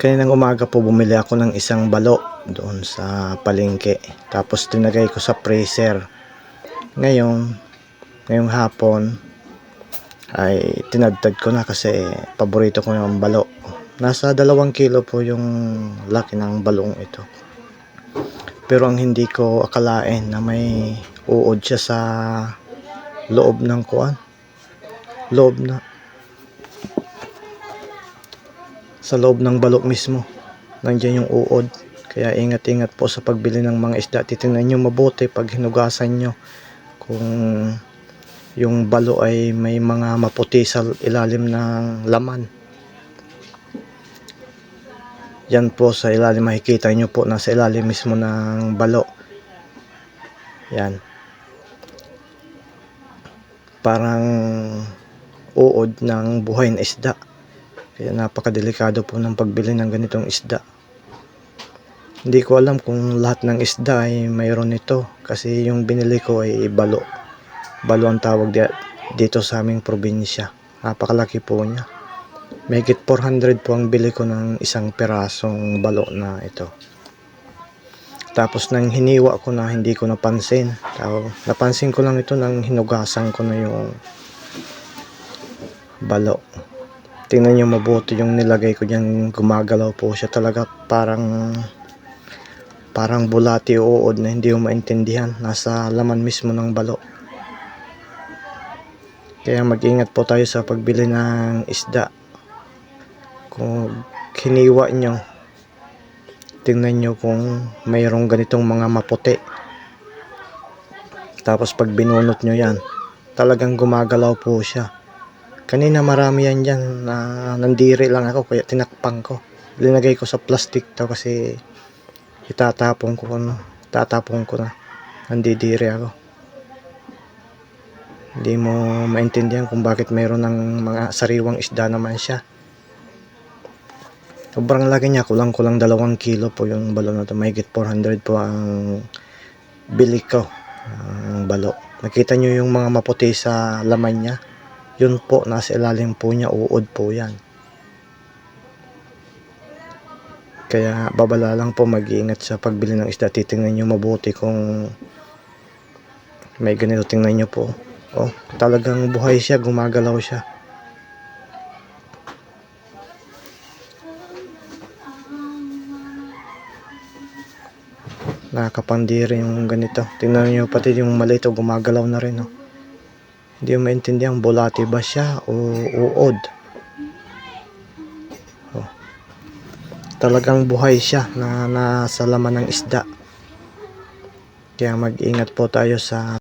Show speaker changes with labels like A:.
A: Kaninang umaga po bumili ako ng isang balo doon sa palengke. Tapos tinagay ko sa freezer. Ngayon, ngayong hapon ay tinadtad ko na kasi paborito ko yung balo. Nasa dalawang kilo po yung laki ng balong ito. Pero ang hindi ko akalain na may uod siya sa loob ng kuan. Loob na sa loob ng balok mismo. Nandiyan yung uod. Kaya ingat-ingat po sa pagbili ng mga isda. Titingnan nyo mabuti pag hinugasan nyo kung yung balo ay may mga maputi sa ilalim ng laman. Yan po sa ilalim makikita nyo po nasa ilalim mismo ng balo. Yan. Parang uod ng buhay na isda. Kaya napakadelikado po ng pagbili ng ganitong isda. Hindi ko alam kung lahat ng isda ay mayroon nito kasi yung binili ko ay balo. Balo ang tawag di- dito sa aming probinsya. Napakalaki po niya. Mahigit 400 po ang bili ko ng isang pirasong balo na ito. Tapos nang hiniwa ko na hindi ko napansin. Napansin ko lang ito nang hinugasan ko na yung balo. Tingnan nyo mabuti yung nilagay ko dyan. Gumagalaw po siya talaga parang parang bulati uod na hindi mo maintindihan. Nasa laman mismo ng balo. Kaya mag-ingat po tayo sa pagbili ng isda. Kung hiniwa nyo, tingnan nyo kung mayroong ganitong mga maputi. Tapos pag binunot nyo yan, talagang gumagalaw po siya. Kanina marami yan dyan na nandiri lang ako kaya tinakpang ko. Linagay ko sa plastic to kasi itatapon ko ano, tatapon ko na. Nandidiri ako. Hindi mo maintindihan kung bakit mayroon ng mga sariwang isda naman siya. Sobrang laki niya, kulang-kulang dalawang kilo po yung balo na to. Mahigit 400 po ang bili ko ang balo. Nakita nyo yung mga maputi sa laman niya. Yun po, nasa ilalim po niya, uod po yan. Kaya babala lang po mag-iingat sa pagbili ng isda. Titingnan nyo mabuti kung may ganito. Tingnan nyo po. Oh, talagang buhay siya, gumagalaw siya. Nakakapandiri yung ganito. Tingnan nyo pati yung maliit oh, gumagalaw na rin. Oh. Hindi mo maintindihan, bulati ba siya o uod? Oh. Talagang buhay siya na nasa laman ng isda. Kaya mag-ingat po tayo sa